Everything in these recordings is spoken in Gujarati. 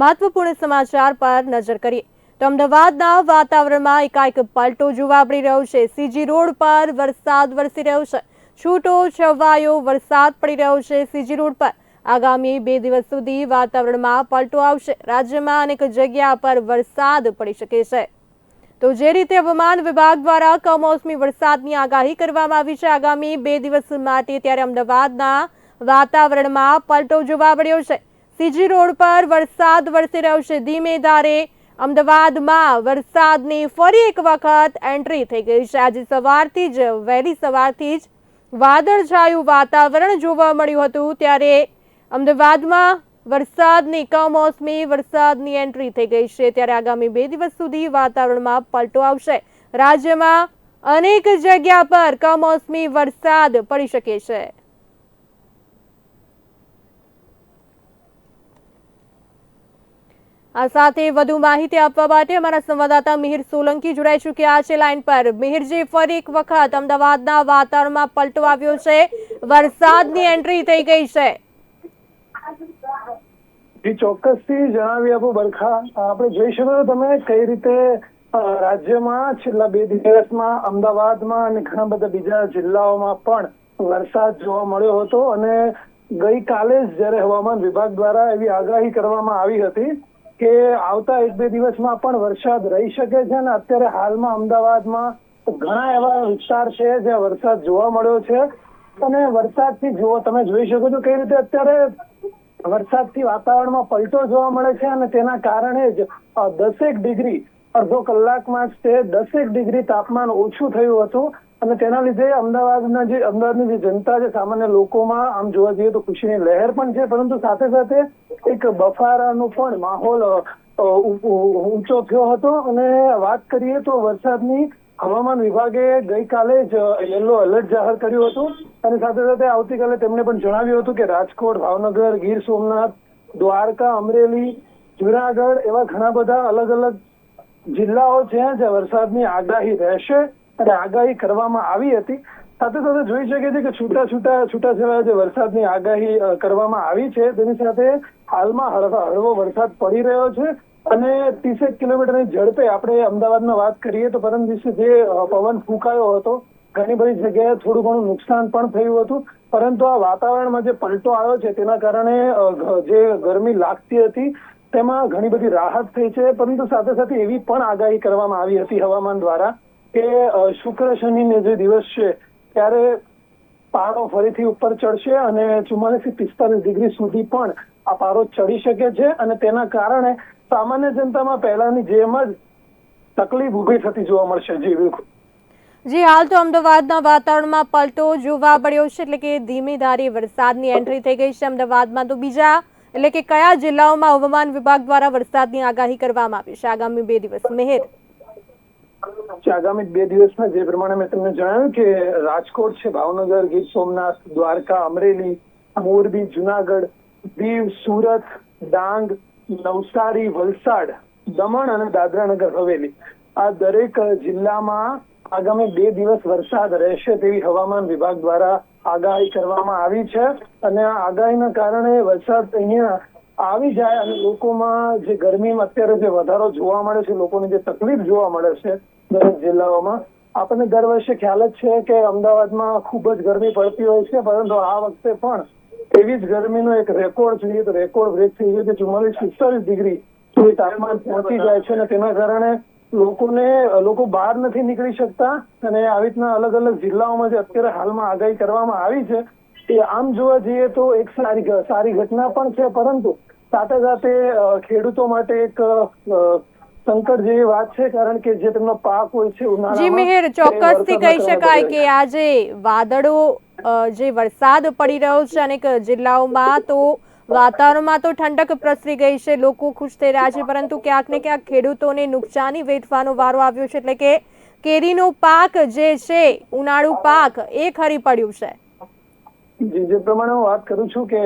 મહત્વપૂર્ણ સમાચાર પર નજર કરીએ તો અમદાવાદના વાતાવરણમાં એકાએક પલટો જોવા મળી રહ્યો છે. સીજી રોડ પર વરસાદ વરસી રહ્યો છે. છૂટો છવાયો વરસાદ પડી રહ્યો છે સીજી રોડ પર. આગામી બે દિવસ સુધી વાતાવરણમાં પલટો આવશે. રાજ્યમાં અનેક જગ્યા પર વરસાદ પડી શકે છે. તો જે રીતે હવામાન વિભાગ દ્વારા કમોસમી વરસાદની આગાહી કરવામાં આવી છે, આગામી બે દિવસ માટે ત્યારે અમદાવાદના વાતાવરણમાં પલટો જોવા મળ્યો છે. સીજી રોડ પર વરસાદ વરસી રહ્યો છે. ધીમે ધારે અમદાવાદમાં વરસાદની ફરી એક વખત એન્ટ્રી થઈ ગઈ છે. આજે સવારથી જ, વહેલી સવારથી જ વાદળછાયું વાતાવરણ જોવા મળ્યું હતું. ત્યારે અમદાવાદમાં વરસાદની કમોસમી, વરસાદની એન્ટ્રી થઈ ગઈ છે. ત્યારે આગામી બે દિવસ સુધી વાતાવરણમાં પલટો આવશે. રાજ્યમાં અનેક જગ્યા પર કમોસમી વરસાદ પડી શકે છે. આ સાથે વધુ માહિતી આપવા માટે અમારા સંવાદદાતા મિહિર સોલંકી જોડાઈ ચૂક્યા છે લાઈન પર. મિહિરજી, ફરી એક વખત અમદાવાદના વાતાવરણમાં પલટો આવ્યો છે. વરસાદની એન્ટ્રી થઈ ગઈ છે. ચોક્કસથી જણાવી આપો બરખા. આપણે જોઈ શકો તમે કઈ રીતે રાજ્યમાં છેલ્લા બે દિવસમાં અમદાવાદમાં અને ઘણા બધા બીજા જિલ્લાઓમાં પણ વરસાદ જોવા મળ્યો હતો અને ગઈકાલે જ જ્યારે હવામાન વિભાગ દ્વારા એવી આગાહી કરવામાં આવી હતી કે આવતા એક બે દિવસમાં પણ વરસાદ રહી શકે છે અને અત્યારે હાલમાં અમદાવાદમાં ઘણા એવા વિસ્તાર છે જ્યાં વરસાદ જોવા મળ્યો છે. અને વરસાદથી જુઓ, તમે જોઈ શકો છો કઈ રીતે અત્યારે વરસાદથી વાતાવરણમાં પલટો જોવા મળે છે અને તેના કારણે જ દસેક ડિગ્રી, અડધો કલાકમાં જ તે દસેક ડિગ્રી તાપમાન ઓછું થયું હતું. અને તેના લીધે અમદાવાદના જે, અમદાવાદની જે જનતા છે, સામાન્ય લોકોમાં આમ જોવા જઈએ તો ખુશીની લહેર પણ છે, પરંતુ સાથે સાથે એક બફારાનો પણ માહોલ ઊંચો થયો હતો. અને વાત કરીએ તો વરસાદની હવામાન વિભાગે ગઈકાલે જ યલો એલર્ટ જાહેર કર્યું હતું. અને સાથે સાથે આવતીકાલે તેમણે પણ જણાવ્યું હતું કે રાજકોટ, ભાવનગર, ગીર સોમનાથ, દ્વારકા, અમરેલી, જુનાગઢ એવા ઘણા બધા અલગ અલગ જિલ્લાઓ છે જ્યાં વરસાદની આગાહી રહેશે. અને આગાહી કરવામાં આવી હતી. સાથે સાથે જોઈ શકે છે કે છૂટા છૂટા છૂટાછવાયા જે વરસાદની આગાહી કરવામાં આવી છે. તેની સાથે હાલમાં હળવો વરસાદ પડી રહ્યો છે અને ત્રીસેક કિલોમીટરની ઝડપે આપણે અમદાવાદમાં વાત કરીએ તો પરમ દિવસે જે પવન ફૂંકાયો હતો, ઘણી બધી જગ્યાએ થોડું ઘણું નુકસાન પણ થયું હતું. પરંતુ આ વાતાવરણમાં જે પલટો આવ્યો છે તેના કારણે જે ગરમી લાગતી હતી તેમાં ઘણી બધી રાહત થઈ છે. પરંતુ સાથે સાથે એવી પણ આગાહી કરવામાં આવી હતી હવામાન દ્વારા. કે શુક્ર શનિને જે દિવસ છે, ત્યારે પારો ફરીથી ઉપર ચડશે અને ચુમ્માલીસથી પિસ્તાલીસ ડિગ્રી સુધી પણ આ પારો ચડી શકે છે અને તેના કારણે સામાન્ય જનતામાં પહેલાની જેમ જ તકલીફ ઊભી થતી જોવા મળશે. જી, બિલકુલ. જી, હાલ તો અમદાવાદના વાતાવરણમાં પલટો જોવા મળ્યો છે, એટલે કે ધીમી ધારી વરસાદની એન્ટ્રી થઈ ગઈ છે અમદાવાદમાં. તો બીજા, એટલે કે કયા જિલ્લાઓમાં હવામાન વિભાગ દ્વારા વરસાદની આગાહી કરવામાં આવી છે? આગામી બે દિવસ. મેહેર. આગામી બે દિવસમાં જે પ્રમાણે મેં તમને જણાવ્યું કે રાજકોટ છે, ભાવનગર, ગીર સોમનાથ, દ્વારકા, અમરેલી, મોરબી, જુનાગઢ, દીવ, સુરત, ડાંગ, નવસારી, વલસાડ, દમણ અને દાદરાનગર હવેલી. આ દરેક જિલ્લામાં આગામી બે દિવસ વરસાદ રહેશે તેવી હવામાન વિભાગ દ્વારા આગાહી કરવામાં આવી છે. અને આ આગાહીના કારણે વરસાદ અહીંયા આવી જાય અને લોકોમાં જે ગરમીમાં અત્યારે જે વધારો જોવા મળે છે, લોકોની જે તકલીફ જોવા મળે છે દરેક જિલ્લાઓમાં, આપણને દર વર્ષે ખ્યાલ જ છે કે અમદાવાદમાં ખૂબ જ ગરમી પડતી હોય છે, પરંતુ આ વખતે પણ એવી જ ગરમીનો એક રેકોર્ડ જોઈએ તો રેકોર્ડ બ્રેક થઈ ગયો કે ચુમ્માલીસ પિસ્તાલીસ ડિગ્રી સુધી તાપમાન પહોંચી જાય છે અને તેના કારણે લોકોને, લોકો બહાર નથી નીકળી શકતા અને આવી રીતના અલગ અલગ જિલ્લાઓમાં જે અત્યારે હાલમાં આગાહી કરવામાં આવી છે, એ આમ જોવા જઈએ તો એક સારી સારી ઘટના પણ છે, પરંતુ સાથે સાથે ખેડૂતો માટે એક સંકટ જેવી વાત છે કારણ કે જે તેમનો પાક હોય છે જી મિહિર ચોક્કસથી કહી શકાય કે આજે વાદળો જે વરસાદ પડી રહ્યો છે અનેક જિલ્લાઓમાં તો વાતાવરણમાં તો ઠંડક પ્રસરી ગઈ છે લોકો ખુશ થઈ રહ્યા છે પરંતુ ક્યાંક ને ક્યાંક ખેડૂતોને નુકસાની વેઠવાનો વારો આવ્યો છે એટલે કે કેરીનો પાક જે છે ઉનાળુ પાક એ ખરી પડ્યું છે. જે જે પ્રમાણે હું વાત કરું છું કે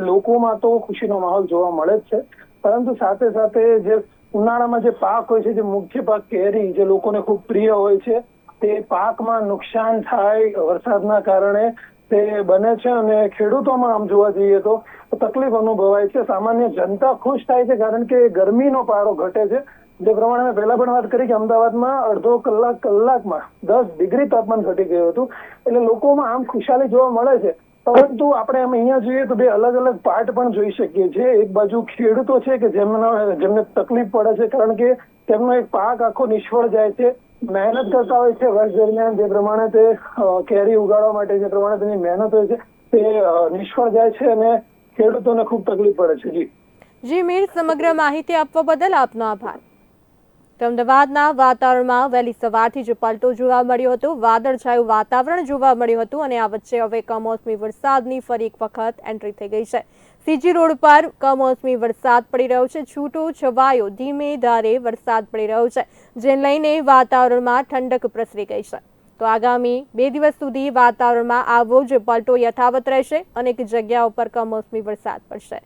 લોકોમાં તો ખુશીનો માહોલ જોવા મળે જ છે. પરંતુ સાથે સાથે જે ઉનાળામાં જે પાક હોય છે, જે મુખ્ય પાક કેરી, જે લોકોને ખૂબ પ્રિય હોય છે, તે પાકમાં નુકસાન થાય વરસાદના કારણે તે બને છે અને ખેડૂતોમાં આમ જોવા જઈએ તો તકલીફ અનુભવાય છે. સામાન્ય જનતા ખુશ થાય છે કારણ કે ગરમીનો પારો ઘટે છે. જે પ્રમાણે મેં પહેલા પણ વાત કરી કે અમદાવાદમાં અડધો કલાક કલાકમાં દસ ડિગ્રી તાપમાન ઘટી ગયું હતું. એટલે લોકોમાં આમ ખુશાલી જોવા મળે છે. પરંતુ આપણે આમ અહીંયા જોઈએ તો બે અલગ અલગ પાર્ટ પણ જોઈ શકીએ છીએ. એક બાજુ ખેડૂતો છે કે જેમના, જેમને તકલીફ પડે છે. કારણ કે તેમનો એક પાક આખો નિષ્ફળ જાય છે. મહેનત કરતા હોય છે વર્ષ દરમિયાન. જે પ્રમાણે તે કેરી ઉગાડવા માટે જે પ્રમાણે તેની મહેનત હોય છે, તે નિષ્ફળ જાય છે અને ખેડૂતોને ખૂબ તકલીફ પડે છે. જી. જી, મીર, સમગ્ર માહિતી આપવા બદલ આપનો આભાર. તો અમદાવાદના વાતાવરણમાં વહેલી સવારથી જ પલટો જોવા મળ્યો હતો. વાદળછાયું વાતાવરણ જોવા મળ્યું હતું અને આ વચ્ચે હવે કમોસમી વરસાદની ફરી એક વખત એન્ટ્રી થઈ ગઈ છે. સીજી રોડ પર કમોસમી વરસાદ પડી રહ્યો છે. છૂટો છવાયો. ધીમે ધારે વરસાદ પડી રહ્યો છે જેને લઈને વાતાવરણમાં ઠંડક પ્રસરી ગઈ છે. તો આગામી બે દિવસ સુધી વાતાવરણમાં આવો જ પલટો યથાવત રહેશે. અનેક જગ્યાઓ પર કમોસમી વરસાદ પડશે.